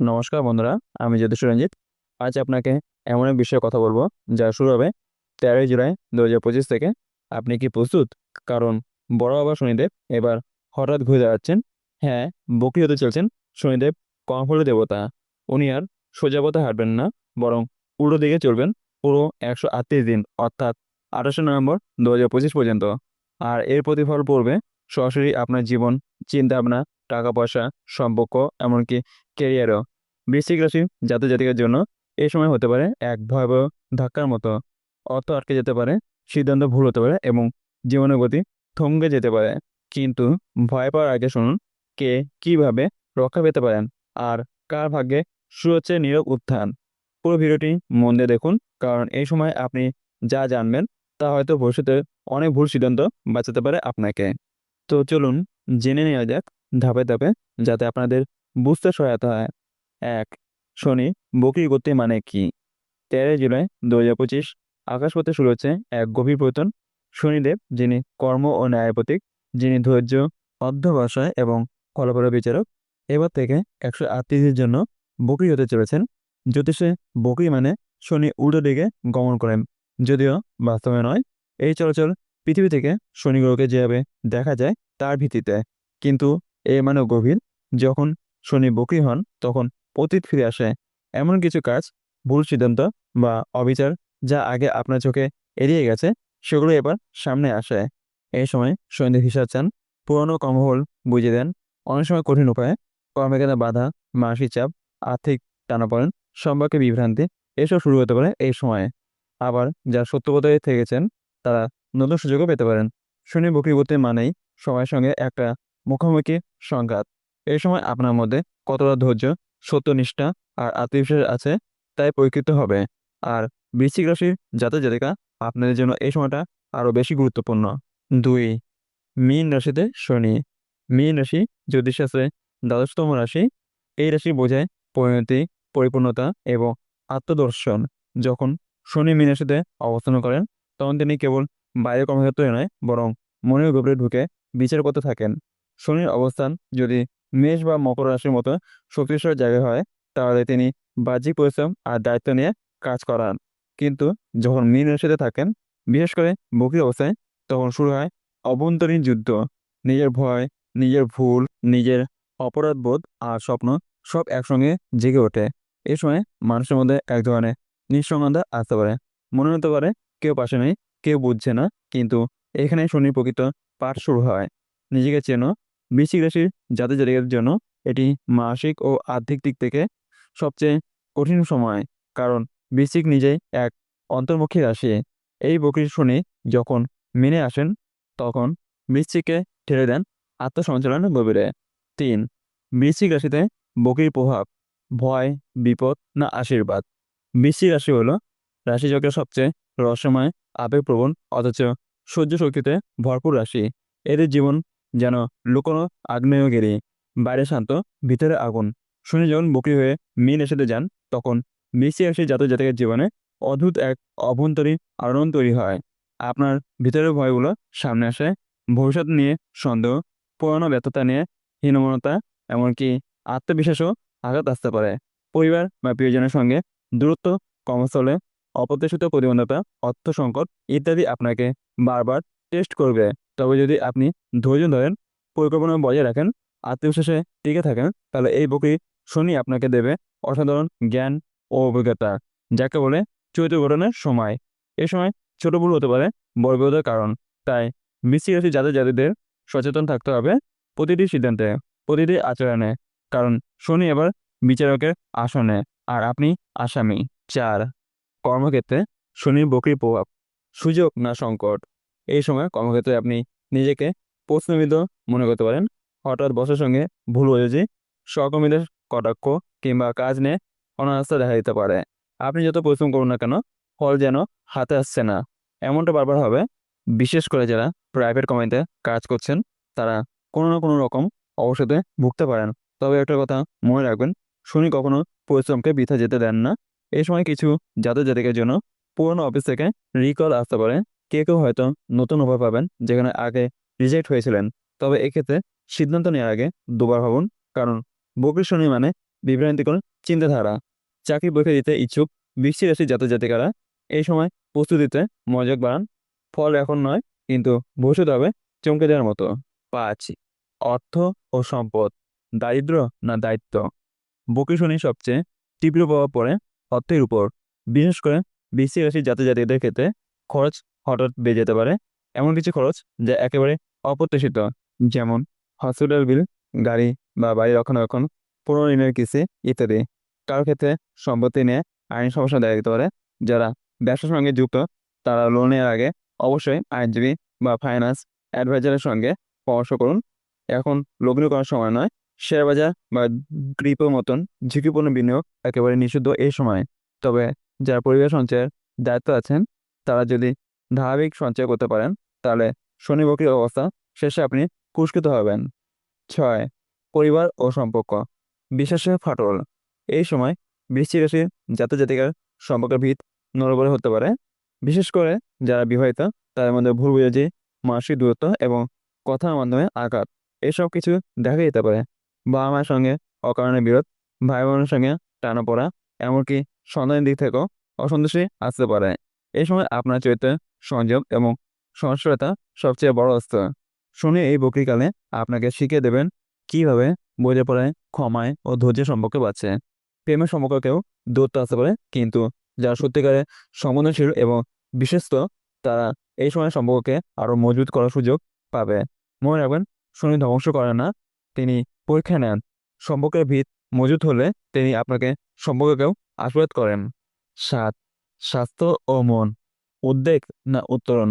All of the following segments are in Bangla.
নমস্কার বন্ধুরা, আমি জ্যোতিষ রঞ্জিত আজ আপনাকে এমন এক বিষয়ে কথা বলব, যা শুরু হবে তেরোই জুলাই দু হাজার পঁচিশ থেকে। আপনি কি প্রস্তুত? কারণ বড় বাবা শনিদেব এবার হঠাৎ ঘুরে দাঁড়াচ্ছেন। হ্যাঁ বকরি হতে চলছেন শনিদেব কর্মফল দেবতা। উনি আর সোজা পথে হাঁটবেন না, বরং উল্টো দিকে চলবেন পুরো একশো আটত্রিশ দিন, অর্থাৎ আঠাশে নভেম্বর দু হাজার পঁচিশ পর্যন্ত। আর এর প্রতিফল পড়বে সরাসরি আপনার জীবন চিন্তা ভাবনা টাকা পয়সা, সম্পর্ক, এমনকি ক্যারিয়ারও। বৃশ্চিক রাশি জাতক জাতিকার জন্য এই সময় হতে পারে এক ভয়াবহ ধাক্কার মতো। অর্থ আটকে যেতে পারে, সিদ্ধান্ত ভুল হতে পারে এবং জীবনের গতি থমকে যেতে পারে। কিন্তু ভয় পাওয়ার আগে শুনুন, কে কীভাবে রক্ষা পেতে পারেন আর কার ভাগ্যে শুরু হচ্ছে নীরব উত্থান। পুরো ভিডিওটি মন দিয়ে দেখুন, কারণ এই সময় আপনি যা জানবেন তা হয়তো ভবিষ্যতে অনেক ভুল সিদ্ধান্ত বাঁচাতে পারে আপনাকে। তো চলুন জেনে নেওয়া যাক ধাপে ধাপে, যাতে আপনাদের বুঝতে সহায়তা হয়। এক, শনি, বকরি করতে মানে কি? তেরোই জুলাই দু হাজার পঁচিশ আকাশপথে শুরু হচ্ছে এক গভীর পতন শনিদেব, যিনি কর্ম ও ন্যায় প্রতীক, যিনি ধৈর্য, অধ্যবসায় এবং ফলাফলের বিচারক, এবার থেকে একশো আটত্রিশের জন্য বকরি হতে চলেছেন। জ্যোতিষে বকরি মানে শনি উল্টো দিকে গমন করেন, যদিও বাস্তবে নয়। এই চলাচল পৃথিবী থেকে শনি গ্রহকে যেভাবে দেখা যায়, তার ভিত্তিতে। কিন্তু এর মানে গভীর, যখন শনি বকরি হন, তখন অতীত ফিরে আসে। এমন কিছু কাজ, ভুল সিদ্ধান্ত বা অবিচার যা আগে আপনার চোখে এড়িয়ে গেছে, সেগুলো এবার সামনে আসে। এই সময় শনিদেব হিসাব চান, পুরনো কর্মফল বুঝিয়ে দেন। অনেক সময় কঠিন উপায়ে কর্মকেন্দ্র বাধা, মানসিক চাপ, আর্থিক টানাপড়েন, সম্পর্কে বিভ্রান্তি, এসব শুরু হতে পারে এই সময়ে। আবার যারা সত্যপথে থেকেছেন, তারা নতুন সুযোগও পেতে পারেন। শনি বকরিবর্তী মানেই সময়ের সঙ্গে একটা মুখোমুখি সংঘাত। এই সময় আপনার মধ্যে কতটা ধৈর্য সত্যনিষ্ঠা আর আত্মবিশ্বাস আছে তাই পরীক্ষিত হবে। আর বৃশ্চিক রাশির জাতক জাতিকা আপনাদের জন্য এই সময়টা আরও বেশি গুরুত্বপূর্ণ। দুই, মীন রাশিতে শনি। মীন রাশি জ্যোতিষশাস্ত্রে দ্বাদশতম রাশি। এই রাশি বোঝায় পরিণতি, পরিপূর্ণতা এবং আত্মদর্শন। যখন শনি মীন রাশিতে অবস্থান করেন, তখন তিনি কেবল বাইরে কর্মক্ষেত্রে নয়, বরং মনের গভীরে ঢুকে বিচার করতে থাকেন। শনির অবস্থান যদি মেষ বা মকর রাশির মতো শক্তিশালী জায়গা হয়, তাহলে তিনি বাহ্যিক পরিশ্রম আর দায়িত্ব নিয়ে কাজ করান। কিন্তু যখন মীন রাশিতে থাকেন, বিশেষ করে বকরি অবস্থায়, তখন শুরু হয় অভ্যন্তরীণ যুদ্ধ। নিজের ভয়, নিজের ভুল, নিজের অপরাধবোধ আর স্বপ্ন সব একসঙ্গে জেগে ওঠে। এ সময় মানুষের মধ্যে এক ধরনের নিঃসঙ্গতা আসতে পারে। মনে হতে পারে কেউ পাশে নেই, কেউ বুঝছে না, কিন্তু এখানে শনির প্রকৃত পাঠ শুরু হয়। নিজেকে চেনো বৃশ্চিক রাশির জাতক জাতিকাদের জন্য এটি মানসিক ও আর্থিক দিক থেকে সবচেয়ে কঠিন সময়। কারণ বৃশ্চিক নিজেই এক অন্তর্মুখী রাশি। এই বকরির শনি যখন মেনে আসেন, তখন বৃশ্চিককে ঠেলে দেন আত্মসঞ্চালন গভীরে। তিন বৃশ্চিক রাশিতে বকরির প্রভাব, ভয়, বিপদ না আশীর্বাদ? বৃশ্চিক রাশি হল রাশিচক্রের সবচেয়ে রহস্যময়, আবেগপ্রবণ, অথচ সহ্য শক্তিতে ভরপুর রাশি। এদের জীবন যেন লুকোনো আগ্নেয়গিরি বাইরে শান্ত, ভিতরে আগুন। শুনে যখন বকরি হয়ে মীন এসেতে যান, তখন বৃষ্টি রাশি জাতক জাতকের জীবনে অদ্ভুত এক অভ্যন্তরীণ আলোড়ন তৈরি হয়। আপনার ভিতরের ভয়গুলো সামনে আসে। ভবিষ্যৎ নিয়ে সন্দেহ, পুরনো ব্যর্থতা নিয়ে হীনমনতা, এমনকি আত্মবিশ্বাসও আঘাত আসতে পারে। পরিবার বা প্রিয়জনের সঙ্গে দূরত্ব, কর্মস্থলে অপ্রত্যাশিত প্রতিবন্ধকতা অর্থ সংকট ইত্যাদি আপনাকে বারবার টেস্ট করবে। তবে যদি আপনি ধৈর্য ধরেন, পরিকল্পনা বজায় রাখেন, আত্মবিশ্বাসে টিকে থাকেন, তাহলে এই বকরি শনি আপনাকে দেবে অসাধারণ জ্ঞান ও অভিজ্ঞতা, যাকে বলে চরিত্র গঠনের সময়। এ সময় ছোট ভুল হতে পারে বিপদের কারণ। তাই বৃষ্টি রাশি যাদের যাদের সচেতন থাকতে হবে প্রতিটি সিদ্ধান্তে, প্রতিটি আচরণে। কারণ শনি এবার বিচারকের আসনে, আর আপনি আসামি। চার, কর্মক্ষেত্রে শনির বকরি প্রভাব। সুযোগ না সংকট। এই সময় কর্মক্ষেত্রে আপনি নিজেকে প্রশ্নবিদ্ধ মনে করতে পারেন। হঠাৎ বসের সঙ্গে ভুল বোঝাবুঝি সহকর্মীদের কটাক্ষ কিংবা কাজ নিয়ে অনাস্থা দেখা দিতে পারে। আপনি যত পরিশ্রম করুন না কেন, ফল যেন হাতে আসছে না। এমনটা বারবার হবে। বিশেষ করে যারা প্রাইভেট কোম্পানিতে কাজ করছেন, তারা কোনো না কোনো রকম অবসাদে ভুগতে পারেন। তবে একটা কথা মনে রাখবেন, শনি কখনো পরিশ্রমকে বৃথা যেতে দেন না। এই সময় কিছু জাতক জাতিকের জন্য পুরনো অফিস থেকে রিকল আসতে পারে। কেউ কেউ হয়তো নতুন উপায় পাবেন, যেখানে আগে রিজেক্ট হয়েছিলেন। তবে এক্ষেত্রে সিদ্ধান্ত নেওয়ার আগে দুবার ভাবুন, কারণ বকরি শনি মানে বিভ্রান্তিকর চিন্তাধারা। চাকরি পরীক্ষা দিতে ইচ্ছুক বৃশ্চিক রাশির জাতক জাতিকারা এই সময় প্রস্তুতিতে মনোযোগ বাড়ান। ফল এখন নয়, কিন্তু ভবিষ্যৎ হবে চমকে দেওয়ার মতো। পাঁচ, অর্থ ও সম্পদ, দারিদ্র না দায়িত্ব? বকি শনি সবচেয়ে তীব্র প্রভাব পড়ে অর্থের উপর। বিশেষ করে বৃশ্চিক রাশির জাতক জাতিকাদের ক্ষেত্রে খরচ হঠাৎ বেড়ে যেতে পারে। এমন কিছু খরচ যা একেবারে অপ্রত্যাশিত। যেমন হসপিটাল বিল, গাড়ি বা বাড়ি রক্ষণাবেক্ষণ পুনর্ঋণের কিস্তি ইত্যাদি। কারও ক্ষেত্রে সম্পত্তি নিয়ে আইনি সমস্যা দেখা দিতে পারে। যারা ব্যবসার সঙ্গে যুক্ত, তারা লোন নেওয়ার আগে অবশ্যই আইনজীবী বা ফাইন্যান্স অ্যাডভাইজারের সঙ্গে পরামর্শ করুন। এখন লগ্ন করার সময় নয়, শেয়ার বাজার বা ক্রিপোর মতন ঝুঁকিপূর্ণ বিনিয়োগ একেবারে নিষিদ্ধ এই সময়। তবে যারা পরিবেশ সঞ্চয়ের দায়িত্ব আছেন, তারা যদি ধারাবাহিক সঞ্চয় করতে পারেন, তাহলে শনি বকরির অবস্থা শেষে আপনি পুরস্কৃত হবেন। ছয়, পরিবার ও সম্পর্ক, বিশ্বাসের ফাটল। এই সময় বৃষ্টি রাশির জাতক জাতিকার সম্পর্কের ভিত নড়বড়ে হতে পারে। বিশেষ করে যারা বিবাহিত, তাদের মধ্যে ভুল বুঝাজি মানসিক দূরত্ব এবং কথার মাধ্যমে আঘাত, এসব কিছু দেখা যেতে পারে। বাবা মায়ের সঙ্গে অকারণে বিরোধ ভাই বোনের সঙ্গে টানা পড়া এমনকি সন্তানের দিক থেকেও অসন্তুষ্টি আসতে পারে। এই সময় আপনার চরিত্রে সংযম এবং সহনশীলতা সবচেয়ে বড় অস্ত্র শুনে এই বকরিকালে আপনাকে শিখিয়ে দেবেন কীভাবে বোঝে পড়ায় ক্ষমায় ও ধৈর্যের সম্পর্কে বাঁচছে প্রেমের সম্পর্কেও দূরত্ব আসতে পারে কিন্তু যারা সত্যিকারে সংবেদনশীল এবং বিশ্বস্ত, তারা এই সময় সম্পর্ককে আরও মজবুত করার সুযোগ পাবে। মনে রাখবেন, শনি ধ্বংস করে না, তিনি পরীক্ষা নেন। সম্পর্কের ভিত মজুত হলে তিনি আপনাকে সম্পর্ককেও আশীর্বাদ করেন। সাত স্বাস্থ্য ও মন। উদ্বেগ না উত্তরণ।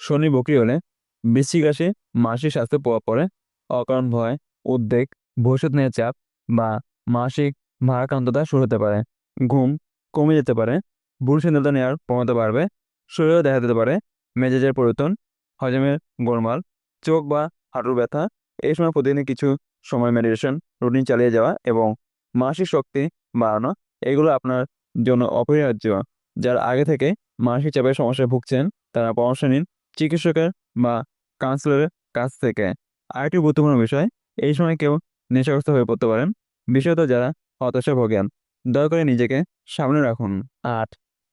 শনি বকরি হলে বৃশ্চিক রাশি মাসিক স্বাস্থ্যে প্রভাব পড়ে। অকারণ ভয়, উদ্বেগ, ভবিষ্যৎ নিয়ে চাপ বা মাসিক ভারাক্রান্ততা শুরু হতে পারে। ঘুম কমে যেতে পারে। ভুল সিদ্ধান্ত নেওয়ার প্রবণতা বাড়বে। শরীরেও দেখা দিতে পারে মেজাজের পরিবর্তন, হজমের গোলমাল, চোখ বা হাঁটুর ব্যথা। এই সময় প্রতিদিন কিছু সময় মেডিটেশন রুটিন চালিয়ে যাওয়া এবং মানসিক শক্তি বাড়ানো, এগুলো আপনার জন্য অপরিহার্য। যারা আগে থেকে মানসিক চাপের সমস্যায় ভুগছেন, তারা পরামর্শ নিন চিকিৎসকের বা কাউন্সিলরের কাছ থেকে। আরেকটি গুরুত্বপূর্ণ বিষয়, এই সময় কেউ নেশাগ্রস্ত হয়ে পড়তে পারেন, বিশেষত যারা হতাশা ভোগেন দয়া করে নিজেকে সামনে রাখুন। আট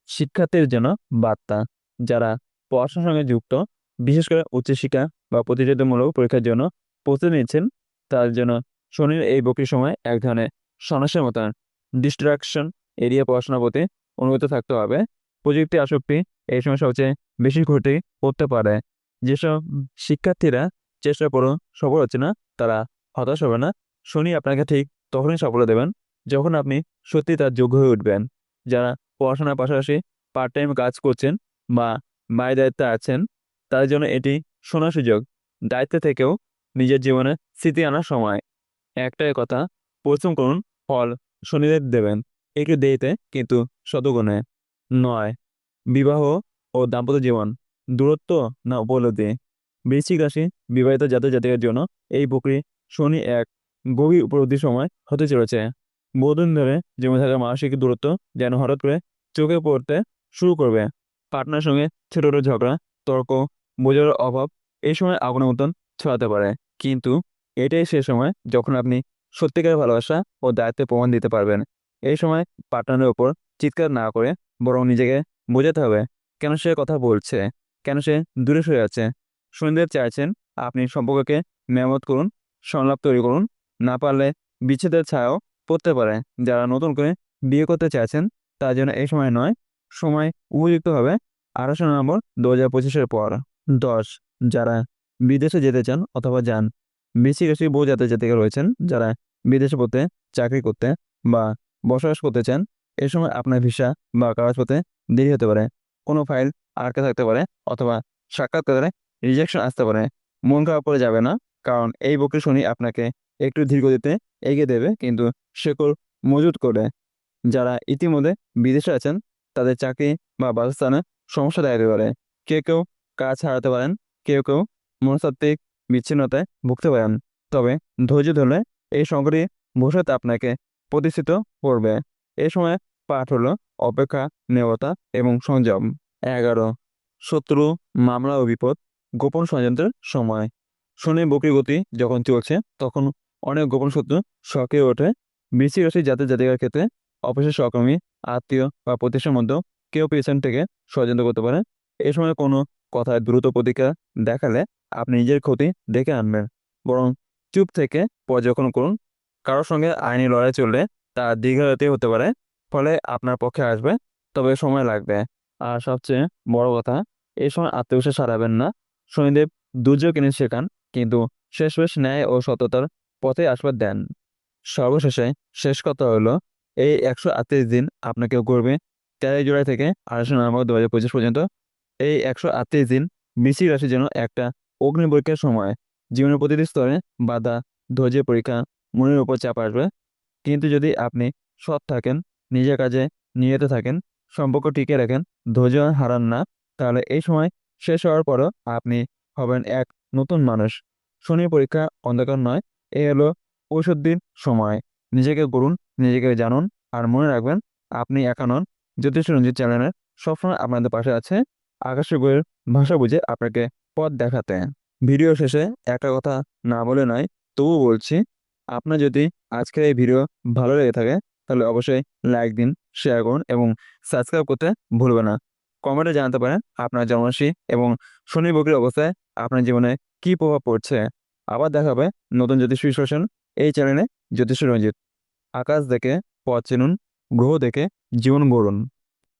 শিক্ষার্থীর জন্য বার্তা। যারা পড়াশোনার সঙ্গে যুক্ত, বিশেষ করে উচ্চশিক্ষা বা প্রতিযোগিতামূলক পরীক্ষার জন্য প্রস্তুতি নিচ্ছেন তার জন্য শনির এই বকরির সময় এক ধরনের সমস্যার মতন ডিস্ট্রাকশন এরিয়া পড়াশোনার প্রতি অনুগত থাকতে হবে। প্রযুক্তি আসক্তি এই সময় সবচেয়ে বেশি ক্ষতি করতে পারে। যেসব শিক্ষার্থীরা চেষ্টা করো সফল হচ্ছে না, তারা হতাশ হবে না। শনি আপনাকে ঠিক তখনই সাফল্য দেবেন, যখন আপনি সত্যি তার যোগ্য হয়ে উঠবেন। যারা পড়াশোনার পাশাপাশি পার্ট টাইম কাজ করছেন বা মায়ের দায়িত্বে আছেন, তাদের জন্য এটি শোনার সুযোগ। দায়িত্ব থেকেও নিজের জীবনে স্মৃতি আনার সময়। একটাই কথা, পরিশ্রম করুন, ফল শনিদেব দেবেন। একটু দেরিতে কিন্তু শতগুণে নয়, বিবাহ ও দাম্পত্য জীবন দূরত্ব না উপলব্ধি। বৃশ্চিক রাশি বিবাহিত জাতক জাতিকের জন্য এই বকরি শনি এক গভীর উপলব্ধির সময় হতে চলেছে। বহুদিন ধরে জমে থাকা মানসিক দূরত্ব যেন হঠাৎ করে চোখে পড়তে শুরু করবে পার্টনার সঙ্গে ছোট ছোট ঝগড়া তর্ক বোঝার অভাব এই সময় আগুনের মতন ছড়াতে পারে কিন্তু এটাই সে সময় যখন আপনি সত্যিকারের ভালোবাসা ও দায়িত্বে প্রমাণ দিতে পারবেন। এই সময় পার্টনারের ওপর চিৎকার না করে বরং নিজেকে বোঝাতে হবে কেন সে কথা বলছে, কেন সে দূরে সরে আছে। শনিদেব চাইছেন আপনি সম্পর্ককে মেরামত করুন, সংলাপ তৈরি করুন, না পারলে বিচ্ছেদের ছায়াও পড়তে পারে। যারা নতুন করে বিয়ে করতে চাইছেন তার জন্য এই সময় নয়, সময় উপযুক্ত হবে আঠাশে নভেম্বর দু হাজার পঁচিশের পর। দশ, যারা বিদেশে যেতে চান অথবা যান, বেশি বেশি বহু জাতীয় জাতিকা রয়েছেন যারা বিদেশে পড়তে, চাকরি করতে বা বসবাস করতে চান, এ সময় আপনার ভিসা বা কাগজপত্রে দেরি হতে পারে, কোনো ফাইল আটকে থাকতে পারে অথবা সাক্ষাৎকারে রিজেকশন আসতে পারে। মন খারাপ করে যাবে না, কারণ এই বকরি শনি আপনাকে একটু ধীরগতিতে এগিয়ে দেবে কিন্তু শেকড় মজুত করে। যারা ইতিমধ্যে বিদেশে আছেন, তাদের চাকরি বা বাসস্থানে সমস্যা দেখা পারে। কেউ কেউ কাজ হারাতে পারেন, কেউ কেউ মনস্তাত্ত্বিক বিচ্ছিন্নতায় ভুগতে পারেন। তবে ধৈর্য ধরলে এই সংকটই ভবিষ্যতে আপনাকে প্রতিষ্ঠিত করবে। এই সময় পাঠ হলো অপেক্ষা নেওয়াতা এবং সংযম। এগারো। শত্রু, মামলা ও বিপদ গোপন ষড়যন্ত্রের সময়। শনি বকরি গতি যখন চলছে, তখন অনেক গোপন শত্রু সক্রিয় ওঠে। বৃশ্চিক রাশি জাতীয় জাতিকার ক্ষেত্রে অফিসের সহকর্মী, আত্মীয় বা প্রতিষ্ঠানের মধ্যেও কেউ পেছন থেকে ষড়যন্ত্র করতে পারে। এ সময় কোনো কথায় দ্রুত প্রতিক্রিয়া দেখালে আপনি নিজের ক্ষতি দেখে আনবেন। বরং চুপ থেকে পর্যবেক্ষণ করুন কারোর সঙ্গে আইনি লড়াই চললে তা দীর্ঘায়িত হতে পারে, ফলে আপনার পক্ষে আসবে, তবে সময় লাগবে। আর সবচেয়ে বড় কথা, এই সময় আত্মবিশ্বাস হারাবেন না। শনিদেব দুর্যোগ এনে শেখান, কিন্তু শেষমেশ ন্যায় ও সততার পথে আশীর্বাদ দেন। সর্বশেষে শেষ কথা হলো, এই একশো আটত্রিশ দিন আপনাকে করবে। তেরোই জুলাই থেকে আঠাশে নভেম্বর দু হাজার পঁচিশ পর্যন্ত এই একশো আটত্রিশ দিন বৃশ্চিক রাশির জন্য একটা অগ্নি পরীক্ষার সময়। জীবনের প্রতিটি স্তরে বাধা, ধৈর্যের পরীক্ষা মনের উপর চাপ আসবে। কিন্তু যদি আপনি সৎ থাকেন, নিজের কাজে নিয়ত থাকেন, সম্পর্ক টিকে রাখেন, ধৈর্য হারান না, তাহলে এই সময় শেষ হওয়ার পরও আপনি হবেন এক নতুন মানুষ। শনি পরীক্ষা অন্ধকার নয়, এ হলো ঔষধির সময়। নিজেকে করুন নিজেকে জানুন আর মনে রাখবেন আপনি একা নন। জ্যোতিষ রঞ্জিত চ্যানেলের সবসময় আপনাদের পাশে আছে আকাশের বইয়ের ভাষা বুঝে আপনাকে পথ দেখাতে। ভিডিও শেষে একটা কথা না বলে নয়, তবুও বলছি আপনার যদি আজকের এই ভিডিও ভালো লেগে থাকে, তাহলে অবশ্যই লাইক দিন শেয়ার করুন এবং সাবস্ক্রাইব করতে ভুলবেন না। কমেন্টে জানাতে পারেন আপনার জন্মরাশি এবং শনি বকরির অবস্থায় আপনার জীবনে কি প্রভাব পড়ছে। আবার দেখা হবে নতুন জ্যোতিষ বিশ্লেষণ এই চ্যানেলে জ্যোতিষ রঞ্জিত। আকাশ দেখে পথ চিনুন, গ্রহ দেখে জীবন গড়ুন।